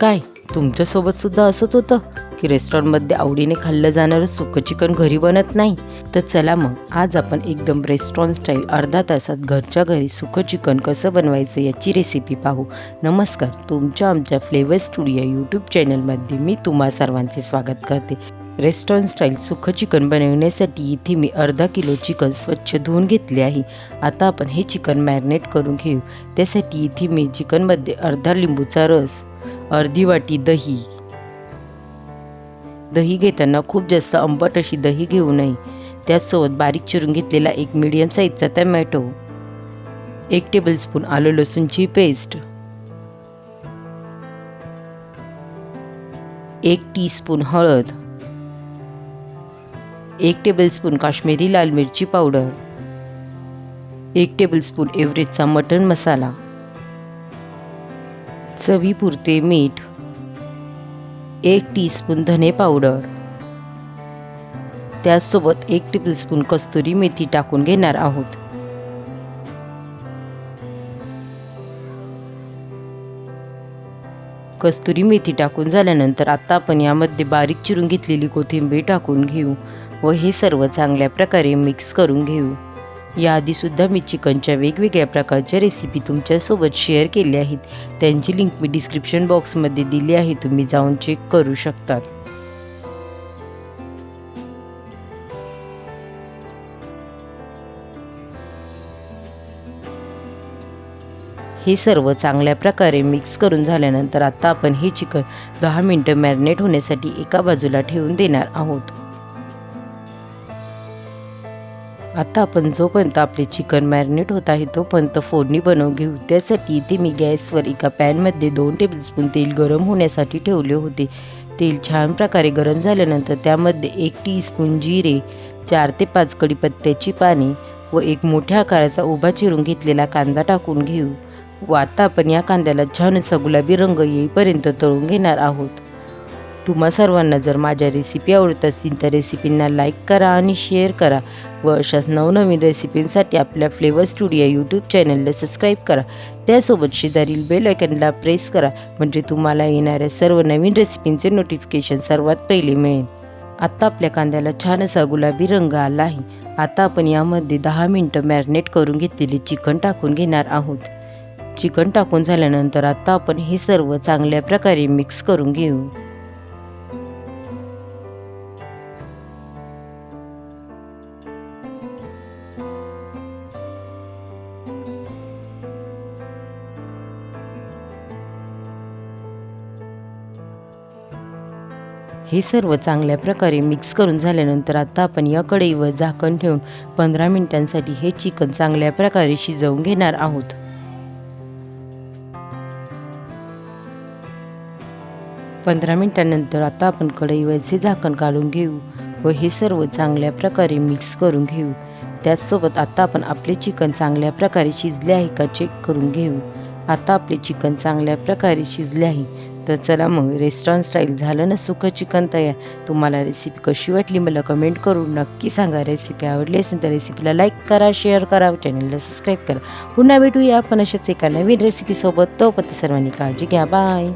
काय? तुमच्यासोबत सुद्धा असंच होतं की रेस्टॉरंटमध्ये आवडीने खाल्लं जाणारं सुकं चिकन घरी बनत नाही? तर चला मग आज आपण एकदम रेस्टॉरंट स्टाईल अर्धा तासात घरच्या घरी सुकं चिकन कसं बनवायचं याची रेसिपी पाहू. नमस्कार तुमच्या आमच्या फ्लेवर स्टुडिओ यूट्यूब चॅनलमध्ये मी तुम्हा सर्वांचे स्वागत करते. रेस्टॉरंट स्टाईल सुखं चिकन बनवण्यासाठी इथे मी अर्धा किलो चिकन स्वच्छ धुवून घेतले आहे. आता आपण हे चिकन मॅरिनेट करून घेऊ. त्यासाठी इथे मी चिकनमध्ये अर्धा लिंबूचा रस अर्धी वाटी दही. दही घेताना खूप जास्त आंबट अशी दही घेऊ नये. त्याचसोबत बारीक चिरून घेतलेला एक मीडियम साईजचा टमॅटो एक टेबलस्पून आलं लसूणची पेस्ट एक टीस्पून हळद एक टेबलस्पून काश्मीरी लाल मिरची पावडर एक टेबलस्पून एव्हरेजचा मटण मसाला. चवीपुरते मीठ एक टीस्पून धने पावडर. त्याचसोबत एक टेबलस्पून कस्तुरी मेथी टाकून घेणार आहोत. कस्तुरी मेथी टाकून झाल्यानंतर आता आपण यामध्ये बारीक चिरून घेतलेली कोथिंबीर टाकून घेऊ व हे सर्व चांगल्या प्रकारे मिक्स करून घेऊ. याआधीसुद्धा मी चिकनच्या वेगवेगळ्या प्रकारच्या रेसिपी तुमच्यासोबत शेअर केल्या आहेत. त्यांची लिंक मी डिस्क्रिप्शन बॉक्समध्ये दिली आहे. तुम्ही जाऊन चेक करू शकता. हे सर्व चांगल्या प्रकारे मिक्स करून झाल्यानंतर आता आपण हे चिकन दहा मिनटं मॅरिनेट होण्यासाठी एका बाजूला ठेवून देणार आहोत. आता आपण जोपर्यंत आपले चिकन मॅरिनेट होत आहे तोपर्यंत फोडणी बनवून घेऊ. त्यासाठी इथे मी गॅसवर एका पॅनमध्ये दोन टेबलस्पून तेल गरम होण्यासाठी ठेवले होते. तेल छान प्रकारे गरम झाल्यानंतर त्यामध्ये एक टीस्पून जिरे चार ते पाच कडीपत्त्याची पाने व एक मोठ्या आकाराचा उभा चिरून घेतलेला कांदा टाकून घेऊ. व आता आपण या कांद्याला छान असा गुलाबी रंग येईपर्यंत तळून घेणार आहोत. तुम्हा सर्वांना जर माझ्या रेसिपी आवडत असतील तर रेसिपींना लाईक करा आणि शेअर करा व अशाच नवनवीन रेसिपींसाठी आपल्या फ्लेवर स्टुडिओ यूट्यूब चॅनलला सबस्क्राईब करा. त्यासोबत शेजारील बेल आयकनला प्रेस करा म्हणजे तुम्हाला येणाऱ्या सर्व नवीन रेसिपींचे नोटिफिकेशन सर्वात पहिले मिळेल. आत्ता आपल्या कांद्याला छान असा गुलाबी रंग आला आहे. आता आपण यामध्ये दहा मिनटं मॅरिनेट करून घेतलेले चिकन टाकून घेणार आहोत. चिकन टाकून झाल्यानंतर आत्ता आपण हे सर्व चांगल्या प्रकारे मिक्स करून घेऊ. हे सर्व चांगल्या प्रकारे मिक्स करून झाल्यानंतर आता आपण या कढईवर झाकण ठेवून पंधरा मिनिटांसाठी हे चिकन चांगल्या प्रकारे शिजवून घेणार आहोत. पंधरा मिनिटांनंतर आता आपण कढईवरचे झाकण काढून घेऊ व हे सर्व चांगल्या प्रकारे मिक्स करून घेऊ. त्याचसोबत आता आपण आपले चिकन चांगल्या प्रकारे शिजले आहे का चेक करून घेऊ. आता आपले चिकन चांगल्या प्रकारे शिजले आहे. तर चला मग रेस्टॉरंट स्टाईल झालं ना सुकं चिकन तयार. तुम्हाला रेसिपी कशी वाटली मला कमेंट करून नक्की सांगा. रेसिपी आवडली असेल तर रेसिपीला लाईक करा शेअर करा चॅनलला सबस्क्राईब करा. पुन्हा भेटूया आपण अशाच एका नवीन रेसिपीसोबत तोपर्यंत सर्वांनी काळजी घ्या. बाय